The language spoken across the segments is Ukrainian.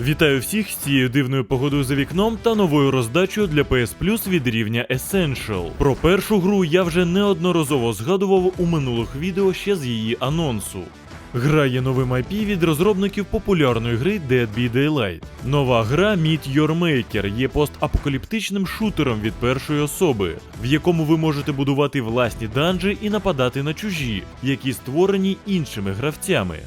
Вітаю всіх з цією дивною погодою за вікном та новою роздачею для PS Plus від рівня Essential. Про першу гру я вже неодноразово згадував у минулих відео ще з її анонсу. Гра є новим IP від розробників популярної гри Dead by Daylight. Нова гра Meet Your Maker є постапокаліптичним шутером від першої особи, в якому ви можете будувати власні данжі і нападати на чужі, які створені іншими гравцями.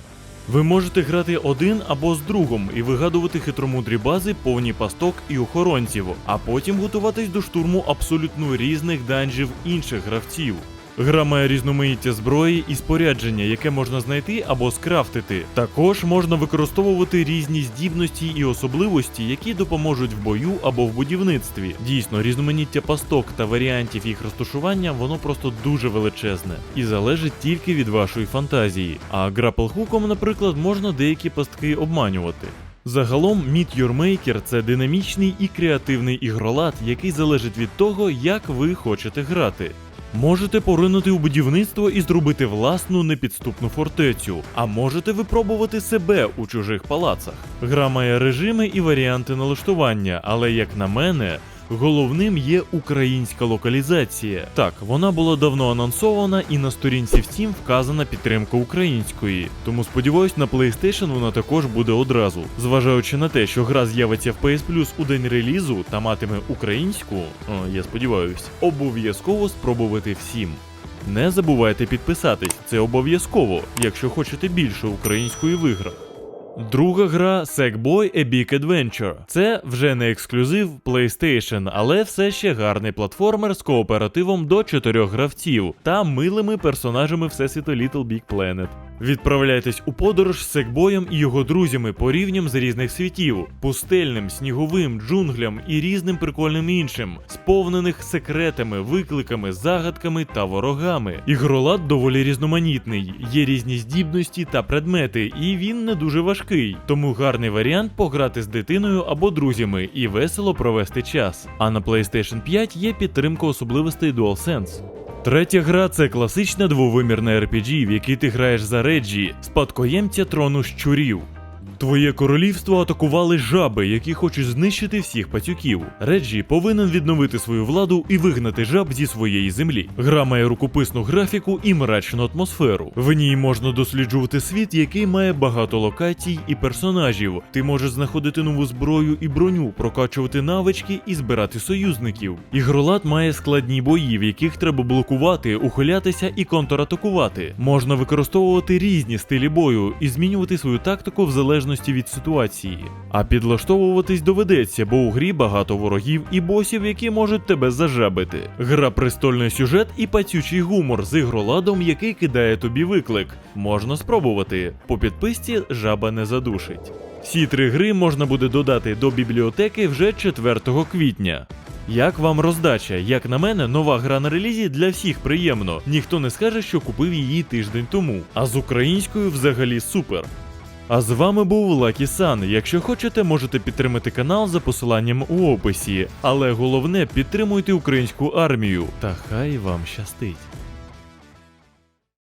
Ви можете грати один або з другом і вигадувати хитромудрі бази, повні пасток і охоронців, а потім готуватись до штурму абсолютно різних данжів інших гравців. Гра має різноманіття зброї і спорядження, яке можна знайти або скрафтити. Також можна використовувати різні здібності і особливості, які допоможуть в бою або в будівництві. Дійсно, різноманіття пасток та варіантів їх розташування воно просто дуже величезне і залежить тільки від вашої фантазії. А грапл-хуком, наприклад, можна деякі пастки обманювати. Загалом Meet Your Maker – це динамічний і креативний ігролад, який залежить від того, як ви хочете грати. Можете поринути у будівництво і зробити власну непідступну фортецю, а можете випробувати себе у чужих палацах. Гра має режими і варіанти налаштування, але як на мене. Головним є українська локалізація. Так, вона була давно анонсована і на сторінці Steam вказана підтримка української. Тому сподіваюсь, на PlayStation вона також буде одразу. Зважаючи на те, що гра з'явиться в PS Plus у день релізу та матиме українську, о, я сподіваюсь, обов'язково спробувати всім. Не забувайте підписатись, це обов'язково, якщо хочете більше української в. Друга гра Sackboy A Big Adventure. Це вже не ексклюзив PlayStation, але все ще гарний платформер з кооперативом до чотирьох гравців та милими персонажами всесвіту Little Big Planet. Відправляйтесь у подорож з Секбоєм і його друзями по рівням з різних світів: пустельним, сніговим, джунглям і різним прикольним іншим, сповнених секретами, викликами, загадками та ворогами. Ігролад доволі різноманітний, є різні здібності та предмети, і він не дуже важкий. Тому гарний варіант пограти з дитиною або друзями і весело провести час. А на PlayStation 5 є підтримка особливостей DualSense. Третя гра це класична двовимірна RPG, в якій ти граєш за Реджі, спадкоємця трону щурів. Твоє королівство атакували жаби, які хочуть знищити всіх пацюків. Реджі повинен відновити свою владу і вигнати жаб зі своєї землі. Гра має рукописну графіку і мрачну атмосферу. В ній можна досліджувати світ, який має багато локацій і персонажів. Ти можеш знаходити нову зброю і броню, прокачувати навички і збирати союзників. Ігролад має складні бої, в яких треба блокувати, ухилятися і контратакувати. Можна використовувати різні стилі бою і змінювати свою тактику в залежності від ситуації. А підлаштовуватись доведеться, бо у грі багато ворогів і босів, які можуть тебе зажабити. Гра престольний сюжет і пацючий гумор з ігроладом, який кидає тобі виклик. Можна спробувати. По підписці жаба не задушить. Всі три гри можна буде додати до бібліотеки вже 4 квітня. Як вам роздача? Як на мене, нова гра на релізі для всіх приємно. Ніхто не скаже, що купив її тиждень тому. А з українською взагалі супер. А з вами був Лакі Сан. Якщо хочете, можете підтримати канал за посиланням у описі. Але головне підтримуйте українську армію. Та хай вам щастить.